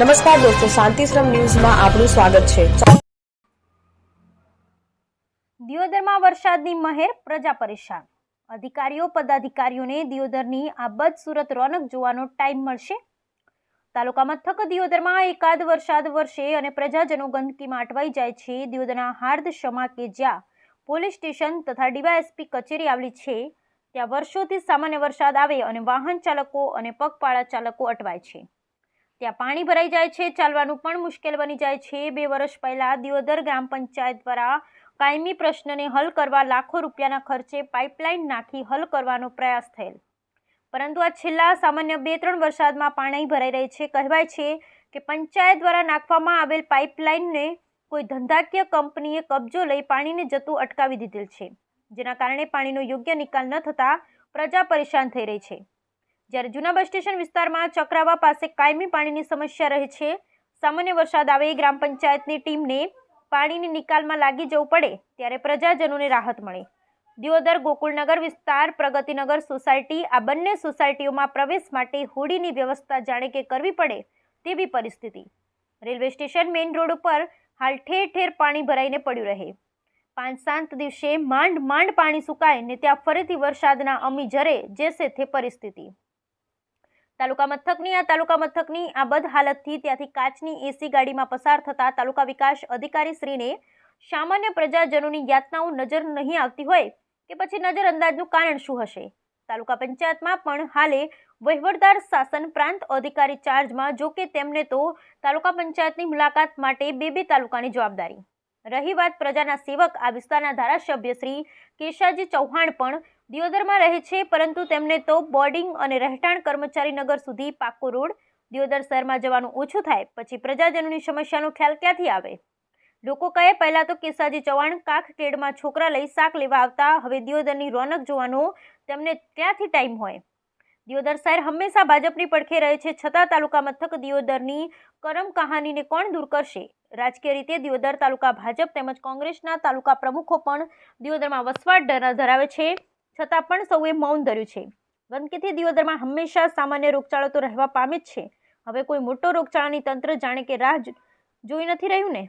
નમસ્કાર દોસ્તો, શાંતિશ્રમ ન્યૂઝમાં આપનું સ્વાગત છે. દિયોદરમાં વરસાદની મહેર, પ્રજા પરેશાન. અધિકારીઓ, પદાધિકારીઓને દિયોદરની આ બદસુરત રોનક જોવાનો ટાઈમ મળશે. તાલુકા મથક દિયોદરમાં એકાદ વરસાદ વરસે અને પ્રજાજનો ગંદકીમાં અટવાઈ જાય છે. દિયોદરના હાર્દ શમા કે જ્યાં પોલીસ સ્ટેશન તથા ડીવાયએસપી કચેરી આવેલી છે, ત્યાં વર્ષોથી સામાન્ય વરસાદ આવે અને વાહન ચાલકો અને પગપાળા ચાલકો અટવાય છે. ત્યાં પાણી ભરાઈ જાય છે, ચાલવાનું પણ મુશ્કેલ બની જાય છે. બે વર્ષ પહેલાં દિયોદર ગ્રામ પંચાયત દ્વારા કાયમી પ્રશ્નને હલ કરવા લાખો રૂપિયાના ખર્ચે પાઇપલાઇન નાખી હલ કરવાનો પ્રયાસ થયેલ. પરંતુ આ છેલ્લા સામાન્ય બે ત્રણ વરસાદમાં પાણી ભરાઈ રહી છે. કહેવાય છે કે પંચાયત દ્વારા નાખવામાં આવેલ પાઇપલાઇનને કોઈ ધંધાકીય કંપનીએ કબજો લઈ પાણીને જતું અટકાવી દીધેલ છે, જેના કારણે પાણીનો યોગ્ય નિકાલ ન થતાં પ્રજા પરેશાન થઈ રહી છે. જ્યારે જૂના બસ સ્ટેશન વિસ્તારમાં ચક્રાવા પાસે કાયમી પાણીની સમસ્યા રહે છે, સામાન્ય વરસાદ આવે ગ્રામ પંચાયતની ટીમને પાણીની નિકાલમાં લાગી જવું પડે ત્યારે પ્રજાજનોને રાહત મળે. દિયોદર ગોકુળનગર વિસ્તાર, પ્રગતિનગર સોસાયટી, આ બંને સોસાયટીઓમાં પ્રવેશ માટે હોડીની વ્યવસ્થા જાણે કે કરવી પડે તેવી પરિસ્થિતિ. રેલવે સ્ટેશન મેઇન રોડ ઉપર હાલ ઠેર ઠેર પાણી ભરાઈને પડ્યું રહે. પાંચ સાત દિવસે માંડ માંડ પાણી સુકાય ને ત્યાં ફરીથી વરસાદના અમી જરે જેસે તે પરિસ્થિતિ. તાલુકા મથકની, આ તાલુકા મથકની આ બદ હાલતથી ત્યાંથી કાચની એસી ગાડીમાં પસાર થતા તાલુકા વિકાસ અધિકારી શ્રીને સામાન્ય પ્રજાજનોની યાતનાઓ નજર નહીં આવતી હોય કે પછી નજર અંદાજનું કારણ શું હશે? તાલુકા પંચાયતમાં પણ હાલે વહીવટદાર શાસન પ્રાંત અધિકારી ચાર્જમાં, જો કે તેમને તો તાલુકા પંચાયતની મુલાકાત માટે બે બે તાલુકાની જવાબદારી. રહી વાત પ્રજાના સેવક આ વિસ્તારના ધારાસભ્ય શ્રી કેશાજી ચૌહાણ પણ દિયોદરમાં રહે છે, પરંતુ તેમને તો બોર્ડિંગ અને રહેઠાણ કર્મચારી નગર સુધી પાકો રોડ દિયોદર શહેરમાં જવાનું ઓછું થાય, પછી પ્રજાજનોની સમસ્યાનો ખ્યાલ ક્યાંથી આવે? લોકો કહે પહેલાં તો કેસાજી કાખ કેડમાં છોકરા લઈ શાક લેવા આવતા, હવે દિયોદરની રોનક જોવાનો તેમને ક્યાંથી ટાઈમ હોય? દિયોદર શહેર હંમેશા ભાજપની પડખે રહે છે, છતાં તાલુકા મથક દિયોદરની કરમ કહાનીને કોણ દૂર કરશે? રાજકીય રીતે દિયોદર તાલુકા ભાજપ તેમજ કોંગ્રેસના તાલુકા પ્રમુખો પણ દિયોદરમાં વસવાટ ધરાવે છે. છતાં પણ સૌએ મૌન ધર્યું છે. ગંદકીથી દિયોદરમાં હંમેશા સામાન્ય રોગચાળો તો રહેવા પામે જ છે. હવે કોઈ મોટો રોગચાળાની તંત્ર જાણે કે રાહ જોઈ નથી રહ્યું ને?